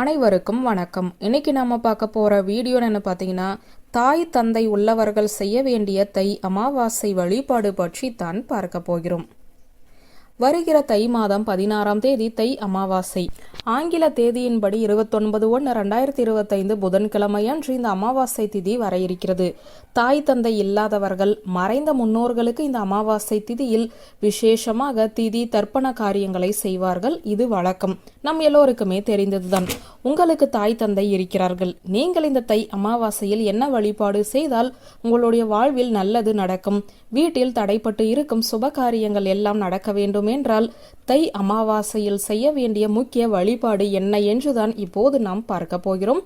அனைவருக்கும் வணக்கம். இன்னைக்கு நாம பார்க்க போற வீடியோ என்ன பார்த்தீங்கன்னா தாய் தந்தை உள்ளவர்கள் செய்ய வேண்டிய தை அமாவாசை வழிபாடு பற்றி தான் பார்க்க போகிறோம். வருகிற தை மாதம் பதினாறாம் தேதி தை அமாவாசை. ஆங்கில தேதியின்படி இருபத்தொன்பது ஒன்று ரெண்டாயிரத்தி இருபத்தைந்து புதன்கிழமையன்று இந்த அமாவாசை திதி வர இருக்கிறது தாய் தந்தை இல்லாதவர்கள் மறைந்த முன்னோர்களுக்கு இந்த அமாவாசை திதியில் விசேஷமாக திதி தர்ப்பண காரியங்களை செய்வார்கள். இது வழக்கம். நம் எல்லோருக்குமே தெரிந்ததுதான். உங்களுக்கு தாய் தந்தை இருக்கிறார்கள். நீங்கள் இந்த தை அமாவாசையில் என்ன வழிபாடு செய்தால் உங்களுடைய வாழ்வில் நல்லது நடக்கும். வீட்டில் தடைப்பட்டு இருக்கும் சுப காரியங்கள் எல்லாம் நடக்க வேண்டும் என்றால் தை அமாவாசையில் செய்ய வேண்டிய முக்கிய வழி வெளிப்பாடு என்ன என்றுதான் இப்போது நாம் பார்க்க போகிறோம்.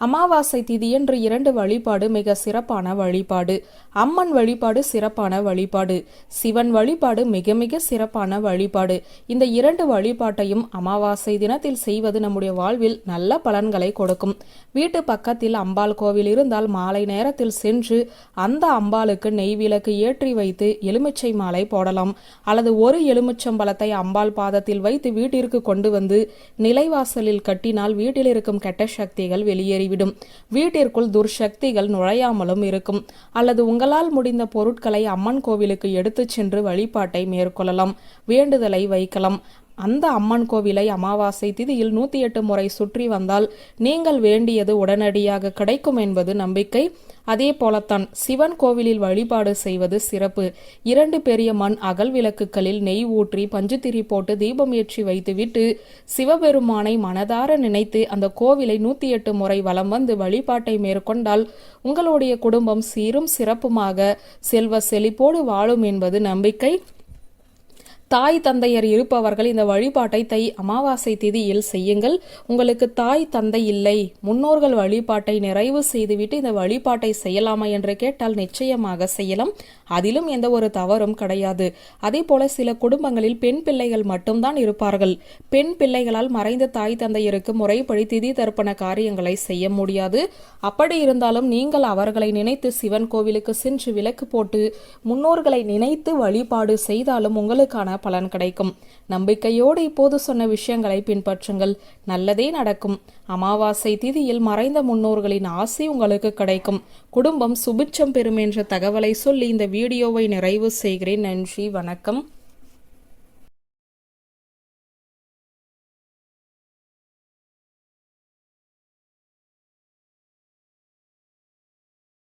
அமாவாசை திதியன்று இரண்டு வழிபாடு மிக சிறப்பான வழிபாடு. அம்மன் வழிபாடு சிறப்பான வழிபாடு. சிவன் வழிபாடு மிக மிக சிறப்பான வழிபாடு. இந்த இரண்டு வழிபாட்டையும் அமாவாசை தினத்தில் செய்வது நம்முடைய வாழ்வில் நல்ல பலன்களை கொடுக்கும். வீட்டு பக்கத்தில் அம்பாள் கோவில் இருந்தால் மாலை நேரத்தில் சென்று அந்த அம்பாளுக்கு நெய் விளக்கு ஏற்றி வைத்து எலுமிச்சை மாலை போடலாம். அல்லது ஒரு எலுமிச்சம்பழத்தை அம்பாள் பாதத்தில் வைத்து வீட்டிற்கு கொண்டு வந்து நிலைவாசலில் கட்டினால் வீட்டில் இருக்கும் கெட்ட சக்திகள் வெளியேறி போய்விடும் வீட்டிற்குள் துர்சக்திகள் நுழையாமலும் இருக்கும். அல்லது உங்களால் முடிந்த பொருட்களை அம்மன் கோவிலுக்கு எடுத்துச் சென்று வழிபாட்டை மேற்கொள்ளலாம். வேண்டுதலை வைக்கலாம். அந்த அம்மன் கோவிலை அமாவாசை திதியில் நூத்தி எட்டு முறை சுற்றி வந்தால் நீங்கள் வேண்டியது உடனடியாக கிடைக்கும் என்பது நம்பிக்கை. அதே போலத்தான் சிவன் கோவிலில் வழிபாடு செய்வது சிறப்பு. இரண்டு பெரிய மண் அகல் விளக்குகளில் நெய் ஊற்றி பஞ்சுத்திரி போட்டு தீபம் ஏற்றி வைத்துவிட்டு சிவபெருமானை மனதார நினைத்து அந்த கோவிலை நூத்தி எட்டு முறை வலம் வந்து வழிபாட்டை மேற்கொண்டால் உங்களுடைய குடும்பம் சீரும் சிறப்புமாக செல்வ செழிப்போடு வாழும் என்பது நம்பிக்கை. தாய் தந்தையர் இருப்பவர்கள் இந்த வழிபாட்டை தை அமாவாசை திதியில் செய்யுங்கள். உங்களுக்கு தாய் தந்தை இல்லை. முன்னோர்கள் வழிபாட்டை நிறைவு செய்துவிட்டு இந்த வழிபாட்டை செய்யலாமா என்று கேட்டால் நிச்சயமாக செய்யலாம். அதிலும் எந்த ஒரு தவறும் கிடையாது. அதே போல சில குடும்பங்களில் பெண் பிள்ளைகள் மட்டும்தான் இருப்பார்கள். பெண் பிள்ளைகளால் மறைந்த தாய் தந்தையருக்கு முறைப்படி திதி தர்ப்பண காரியங்களை செய்ய முடியாது. அப்படி இருந்தாலும் நீங்கள் அவர்களை நினைத்து சிவன் கோவிலுக்கு சென்று விளக்கு போட்டு முன்னோர்களை நினைத்து வழிபாடு செய்தாலும் உங்களுக்கான பலன் கிடைக்கும். நம்பிக்கையோடு இப்போது சொன்ன விஷயங்களை பின்பற்றுங்கள். நல்லதே நடக்கும். அமாவாசை திதியில் மறைந்த முன்னோர்களின் ஆசை உங்களுக்கு கிடைக்கும். குடும்பம் சுபிட்சம் பெறும் என்ற தகவலை சொல்லி இந்த வீடியோவை நிறைவு செய்கிறேன். நன்றி வணக்கம்.